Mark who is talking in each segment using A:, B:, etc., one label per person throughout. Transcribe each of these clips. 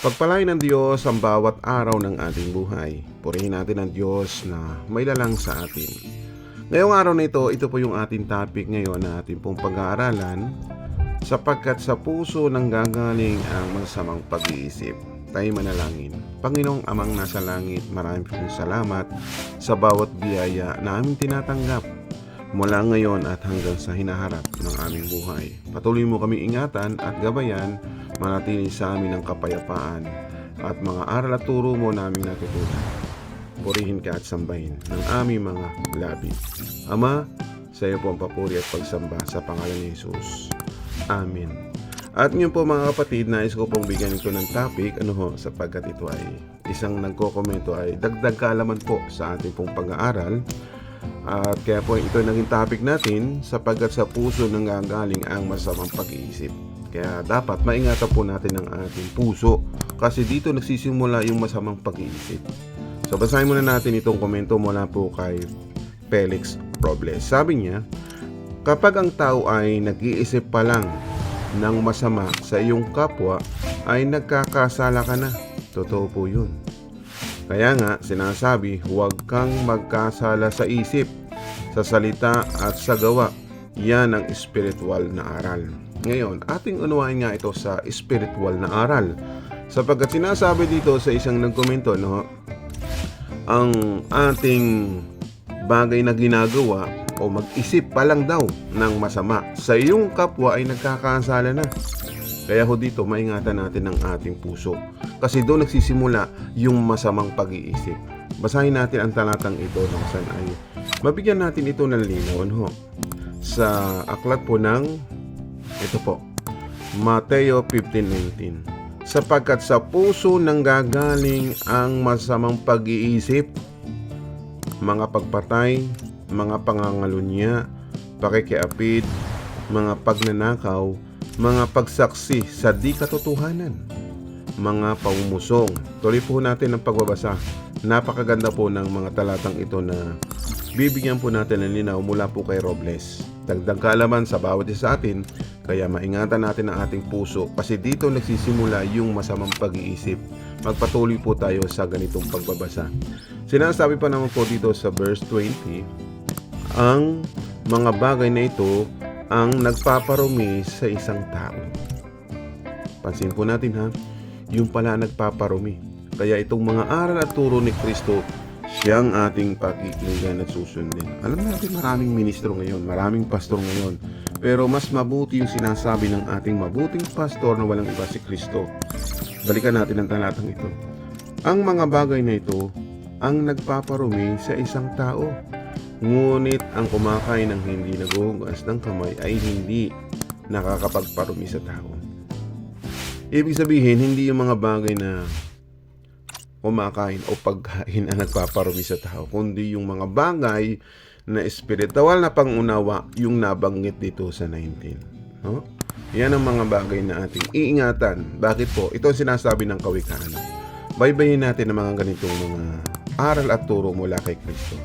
A: Pagpalain ng Diyos ang bawat araw ng ating buhay. Purihin natin ang Diyos na may lalang sa atin. Ngayong araw na ito, ito po yung ating topic ngayon na ating pong pag-aaralan sapagkat sa puso nang gagaling ang masamang pag-iisip. Tayo manalangin. Panginoong Amang nasa langit, maraming pong salamat sa bawat biyaya na aming tinatanggap mula ngayon at hanggang sa hinaharap ng aming buhay. Patuloy mo kami ingatan at gabayan, manatili sa amin ang kapayapaan at mga aral at turo mo naming natutunan. Purihin ka at sambahin ng aming mga labi. Ama, sa iyo po ang papuri at pagsamba sa pangalan ni Jesus. Amen. At ngayon po mga kapatid, nais ko pong bigyan ito ng topic, ano ho, sapagkat ito ay isang nagkokomento ay dagdag kaalaman po sa ating pong pag-aaral at kaya po ito naging topic natin sapagkat sa puso nang gagaling ang masamang pag-iisip. Kaya dapat maingatan po natin ang ating puso kasi dito nagsisimula yung masamang pag-iisip. So basahin muna natin itong komento mula po kay Felix Robles. Sabi niya, kapag ang tao ay nag-iisip pa lang ng masama sa iyong kapwa ay nagkakasala ka na. Totoo po yun. Kaya nga, sinasabi, huwag kang magkasala sa isip, sa salita at sa gawa. Yan ang spiritual na aral. Ngayon, ating unawain nga ito sa spiritual na aral. Sapagkat sinasabi dito sa isang nagkomento, no, ang ating bagay na ginagawa o mag-isip pa lang daw ng masama sa iyong kapwa ay nagkakasala na. Kaya ho dito, maingatan natin ang ating puso. Kasi doon nagsisimula yung masamang pag-iisip. Basahin natin ang talatang ito ng saan ay mabigyan natin ito ng linaw ho. Sa aklat po ng ito po, Mateo 15.19 Sapagkat sa puso nang gagaling ang masamang pag-iisip, mga pagpatay, mga pangangalunya, pakikiapid, mga pagnanakaw, mga pagsaksi sa di katotohanan, mga paumusong. Tuloy po natin ang pagbabasa. Napakaganda po ng mga talatang ito na bibigyan po natin ng linaw mula po kay Robles. Dagdag kaalaman sa bawat isa sa atin, kaya maingatan natin ang ating puso kasi dito nagsisimula yung masamang pag-iisip. Magpatuloy po tayo sa ganitong pagbabasa. Sinasabi pa naman po dito sa verse 20, ang mga bagay na ito ang nagpaparumi sa isang tao. Pansin po natin ha, yung pala nagpaparumi. Kaya itong mga aral at turo ni Kristo, siyang ating pakikinggan at susundin. Alam natin maraming ministro ngayon, maraming pastor ngayon. Pero mas mabuti yung sinasabi ng ating mabuting pastor na walang iba si Kristo. Balikan natin ang talatang ito. Ang mga bagay na ito ang nagpaparumi sa isang tao. Ngunit ang kumakain ng hindi naguhugas ng kamay ay hindi nakakapagparumi sa tao. Ibig sabihin, hindi yung mga bagay na kumakain o pagkain ang nagpaparumi sa tao, kundi yung mga bagay na espiritual na pangunawa yung nabanggit dito sa 19. No? Yan ang mga bagay na ating iingatan. Bakit po? Ito ang sinasabi ng kawikaan. Baybayin natin ang mga ganitong mga aral at turo mula kay Kristo.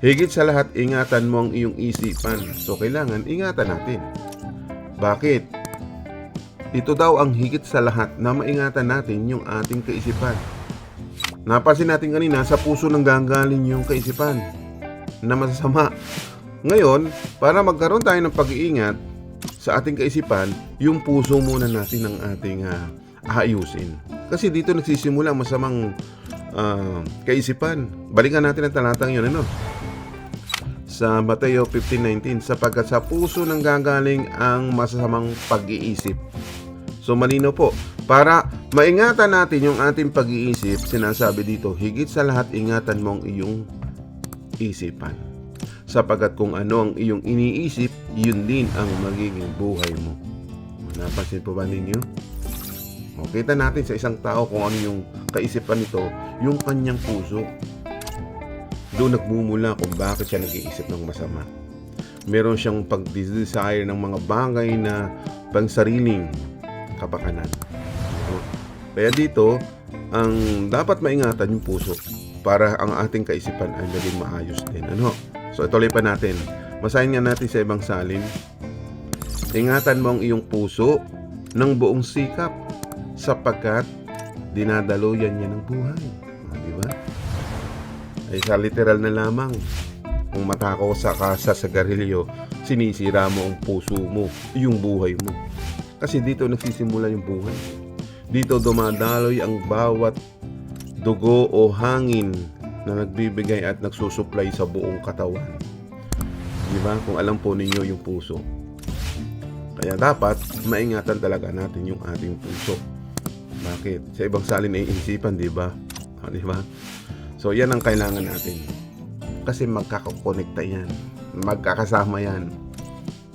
A: Higit sa lahat, ingatan mo ang iyong isipan. So, kailangan ingatan natin. Bakit? Ito daw ang higit sa lahat na maingatan natin yung ating kaisipan. Napansin natin kanina, sa puso nang gagaling yung kaisipan na masasama. Ngayon, para magkaroon tayo ng pag-iingat sa ating kaisipan, yung puso muna natin ang ating ah, aayusin. Kasi dito nagsisimula ang masamang ah, kaisipan. Balikan natin ang talatang yun, ano? Sa Mateo 15.19, sapagkat sa puso nang gagaling ang masasamang pag-iisip. So malino po, para maingatan natin yung ating pag-iisip, sinasabi dito, higit sa lahat ingatan mo ang iyong isipan. Sapagkat kung ano ang iyong iniisip, yun din ang magiging buhay mo. Napansin po ba ninyo? O, kita natin sa isang tao kung ano yung kaisipan nito, yung kanyang puso. Doon nagmumula kung bakit siya nag-iisip ng masama. Meron siyang pag-desire ng mga bagay na pangsariling kapakanan. Kaya dito, ang dapat maingatan yung puso para ang ating kaisipan ay naging maayos din. Ano? So, ituloy pa natin. Masahin nga natin sa ibang salin. Ingatan mo ang iyong puso ng buong sikap sapagkat dinadaluyan niya ng buhay. Ah, di ba? Ay sa literal na lamang, kung matakaw sa ka sa sigarilyo, sinisira mo ang puso mo, yung buhay mo. Kasi dito nagsisimula yung buhay. Dito dumadaloy ang bawat dugo o hangin na nagbibigay at nagsusupply sa buong katawan. Di ba? Kung alam po ninyo yung puso. Kaya dapat maingatan talaga natin yung ating puso. Bakit? Sa ibang salin ay isipan, di ba? O, di ba? So, yan ang kailangan natin. Kasi magkakakonekta yan. Magkakasama yan.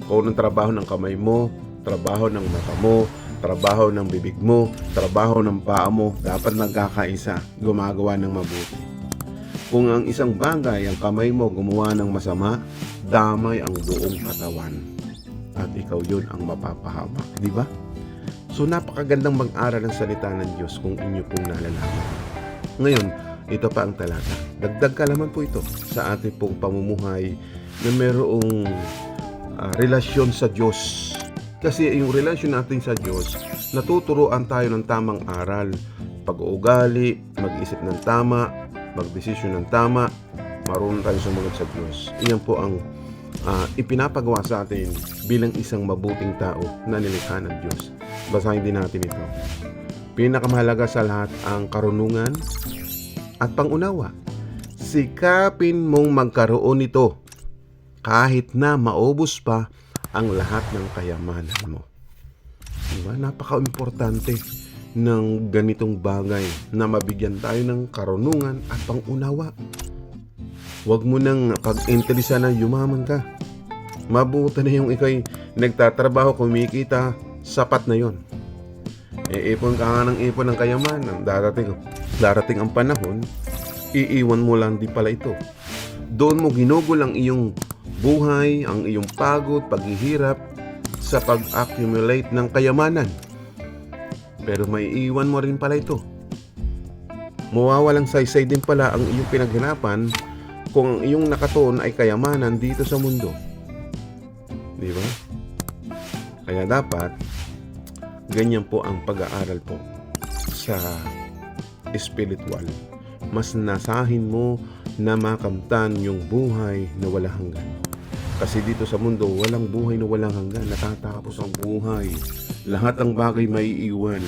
A: Kung anong trabaho ng kamay mo, trabaho ng mata mo, trabaho ng bibig mo, trabaho ng paa mo, dapat nagkakaisa, gumagawa ng mabuti. Kung ang isang bagay, ang kamay mo gumawa ng masama, damay ang buong katawan. At ikaw yun ang mapapahamak. Di ba? So napakagandang mag-aral ng salita ng Diyos kung inyo pong nalalaman. Ngayon, ito pa ang talata. Dagdag kalaman po ito sa ating pong pamumuhay na merong ah, relasyon sa Diyos. Kasi yung relasyon natin sa Diyos, natuturoan tayo ng tamang aral. Pag-uugali, mag-isip ng tama, magdesisyon ng tama, marunong tayo sumunod sa Diyos. Iyan po ang ah, ipinapagawa sa atin bilang isang mabuting tao na nilikha ng Diyos. Basahin din natin ito. Pinakamahalaga sa lahat ang karunungan at pangunawa. Sikapin mong magkaroon nito kahit na maubos pa ang lahat ng kayamanan mo. Diba? Napaka-importante ng ganitong bagay na mabigyan tayo ng karunungan at pangunawa. Huwag mo nang pag-interesa na yumaman ka. Mabuti na yung ikay nagtatrabaho, kumikita, sapat na yon. Iipon ka nga ng ipon ng kayamanan. Darating, darating ang panahon, iiwan mo lang di pala ito. Doon mo ginugol ang iyong buhay, ang iyong pagod, paghihirap sa pag-accumulate ng kayamanan. Pero may iwan mo rin pala ito. Mawawalang saysay din pala ang iyong pinaghirapan kung ang iyong nakatuon ay kayamanan dito sa mundo. Di ba? Kaya dapat, ganyan po ang pag-aaral po sa spiritual. Mas nasahin mo na makamtan yung buhay na wala hanggan. Kasi dito sa mundo, walang buhay na walang hanggan. Natatapos ang buhay. Lahat ng bagay may iiwan.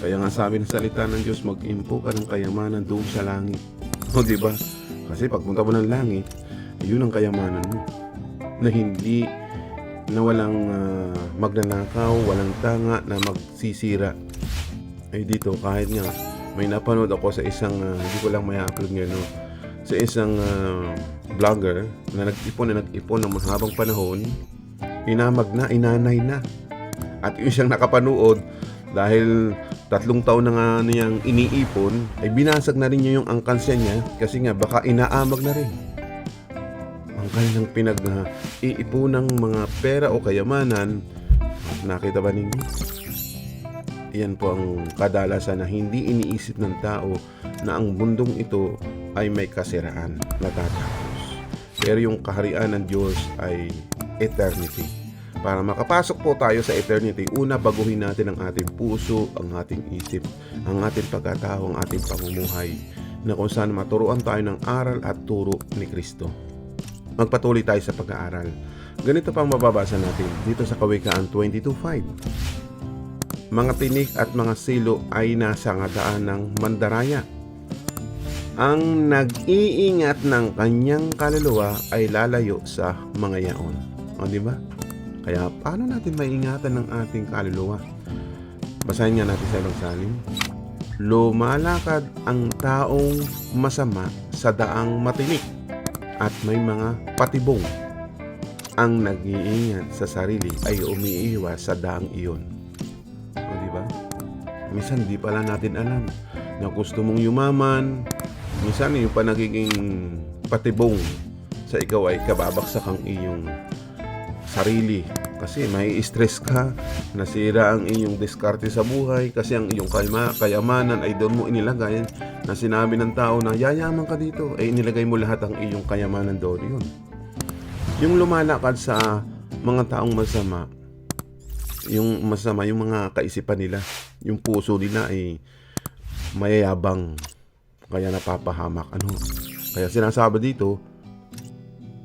A: Kaya nga sabi ng salita ng Diyos, mag-impo ka ng kayamanan doon sa langit. O, di ba? Kasi pagpunta mo ng langit, yun ang kayamanan mo. Na hindi na walang ah, magnanakaw, walang tanga na magsisira. Ay dito, kahit nga, may napanood ako sa isang, ah, hindi ko lang may upload ngayon, no? sa isang ah, vlogger na nag-ipon na nag-ipon ng mahabang panahon, inamag na, inanay na. At yung siyang nakapanood, dahil tatlong taon na nga niyang iniipon, ay binasag na rin niya yung angkansiya niya kasi nga baka inaamag na rin. Ang kanilang pinag uh, iipunang mga pera o kayamanan, nakita ba ninyo? Iyan po ang kadalasan na hindi iniisip ng tao na ang mundong ito ay may kasiraan na tatapos. Pero yung kaharian ng Diyos ay eternity. Para makapasok po tayo sa eternity, una baguhin natin ang ating puso, ang ating isip, ang ating pagkatao, ang ating pamumuhay, na kung saan maturuan tayo ng aral at turo ni Kristo. Magpatuloy tayo sa pag-aaral. Ganito pang mababasa natin dito sa Kawikaan 22.5. Mga tinik at mga silo ay nasa ngadaan ng mandaraya. Ang nag-iingat ng kanyang kaluluwa ay lalayo sa mga yaon. O, di ba? Kaya paano natin maiingatan ng ating kaluluwa? Basahin nga natin sa ibang salin. Lumalakad ang taong masama sa daang matinik at may mga patibong. Ang nag-iingat sa sarili ay umiiwas sa daang iyon. Minsan di pala natin alam na gusto mong yumaman, minsan yung pa patibong sa ikaw ay kababaksak ang iyong sarili. Kasi may stress ka nasira ang iyong diskarte sa buhay kasi ang iyong kayma, kayamanan ay doon mo inilagay na sinabi ng tao na yayaman ka dito. Ay inilagay mo lahat ang iyong kayamanan doon. Yun. Yung lumalakad sa mga taong masama yung masama yung mga kaisipan nila yung puso nila ay mayayabang. Kaya napapahamak. Ano? Kaya sinasabi dito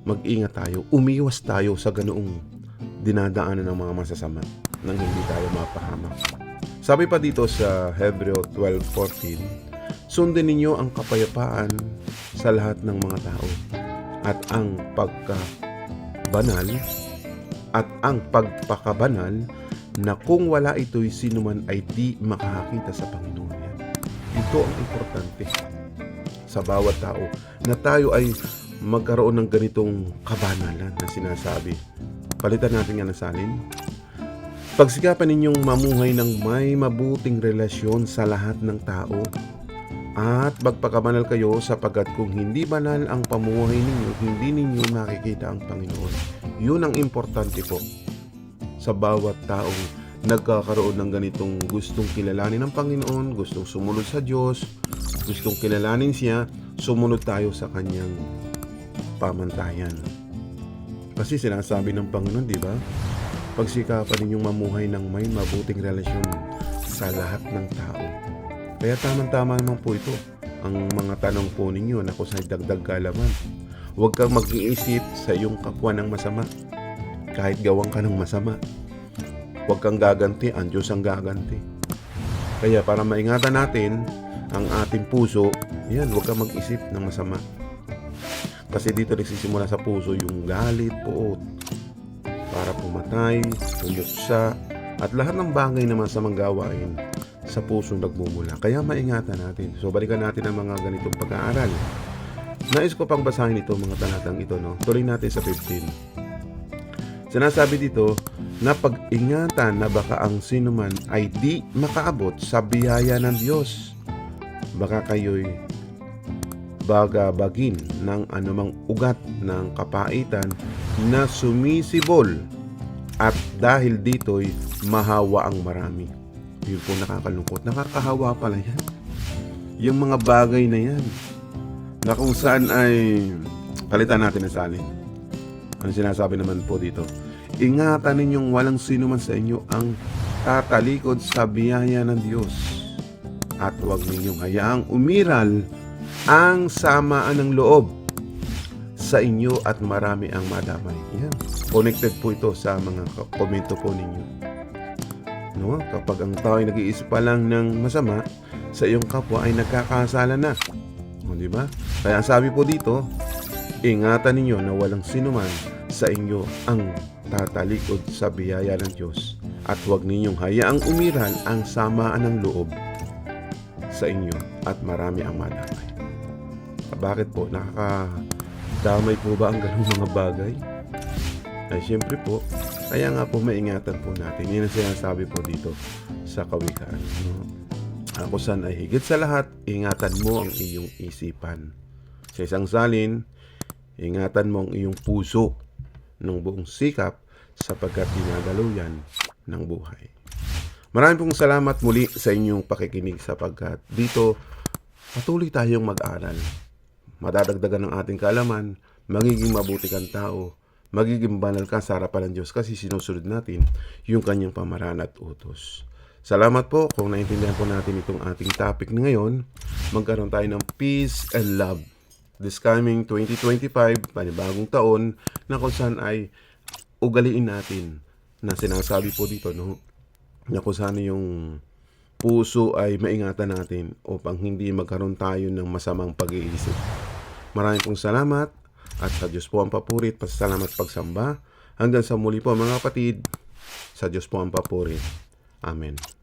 A: mag-ingat tayo. Umiwas tayo sa ganoong dinadaanan ng mga masasama nang hindi tayo mapahamak. Sabi pa dito sa Hebreo 12.14 sundin ninyo ang kapayapaan sa lahat ng mga tao at ang pagka banal at ang pagpakabanal na kung wala ito'y sino man ay di makakakita sa Panginoon. Ito ang importante sa bawat tao na tayo ay magkaroon ng ganitong kabanalan na sinasabi. Palitan natin nga ng salin. Pagsikapan ninyong mamuhay ng may mabuting relasyon sa lahat ng tao at magpakabanal kayo sapagkat kung hindi banal ang pamuhay ninyo, hindi ninyo makikita ang Panginoon. Yun ang importante po sa bawat taong nagkakaroon ng ganitong gustong kilalanin ng Panginoon, gustong sumunod sa Diyos, gustong kilalanin siya, sumunod tayo sa kanyang pamantayan. Kasi sinasabi ng Panginoon, di ba? Pagsikapan ninyong mamuhay ng may mabuting relasyon sa lahat ng tao. Kaya tamang-tama naman po ito. Ang mga tanong po ninyo na kung sa dagdag kaalaman. Huwag kang mag-iisip sa iyong kapwa ng masama. Kahit gawang ka ng masama. Huwag kang gaganti, ang Diyos ang gaganti. Kaya para maingatan natin ang ating puso, yan, huwag kang mag-isip ng masama. Kasi dito nagsisimula sa puso yung galit, puot, para pumatay, pumuksa, at lahat ng bagay naman sa manggawain sa puso nagmumula. Kaya maingatan natin. So balikan natin ang mga ganitong pag-aaral. Nais ko pang basahin ito, mga talatang ito. No? Tuloy natin sa 15. Sinasabi dito na pag-ingatan na baka ang sinuman ay di makaabot sa biyaya ng Diyos. Baka kayo'y bagabagin ng anumang ugat ng kapaitan na sumisibol at dahil dito'y mahawa ang marami. Yun po nakakalungkot. Nakakahawa pala yan. Yung mga bagay na yan na kung saan ay palitan natin ang salin. Ano sinasabi naman po dito? Ingatan ninyong walang sino man sa inyo ang tatalikod sa biyaya ng Diyos at huwag ninyong hayaang umiral ang samaan ng loob sa inyo at marami ang madamay. Yan. Connected po ito sa mga komento po ninyo. No? Kapag ang tao ay nag-iisip pa lang ng masama, sa iyong kapwa ay nagkakasala na. O, di ba? Kaya sabi po dito, ingatan ninyo na walang sinuman sa inyo ang tatalikod sa biyaya ng Diyos at huwag ninyong hayaang umiral ang samaan ng loob sa inyo at marami ang madamay. Bakit po? Nakakadamay po ba ang ganung mga bagay? Ay, siyempre po. Kaya nga po, maingatan po natin. Yan ang sinasabi po dito sa kawikaan. No? Ako san ay higit sa lahat, ingatan mo ang iyong isipan. Sa isang salin, ingatan mo ang iyong puso ng buong sikap sapagkat dinagalaw yan ng buhay. Maraming pong salamat muli sa inyong pakikinig sapagkat dito patuloy tayong mag-aral. Madadagdagan ng ating kaalaman, magiging mabuti kang tao, magiging banal ka sa harapan ng Diyos kasi sinusunod natin yung kanyang pamaraan at utos. Salamat po kung naintindihan po natin itong ating topic na ngayon. Magkaroon tayo ng peace and love. This coming 2025, panibagong taon, na kung saan ay ugaliin natin na sinasabi po dito, no? Na kung saan yung puso ay maingatan natin upang hindi magkaroon tayo ng masamang pag-iisip. Maraming pong salamat at sa Diyos po ang papurit, pasalamat pagsamba. Hanggang sa muli po mga kapatid, sa Diyos po ang papurit. Amen.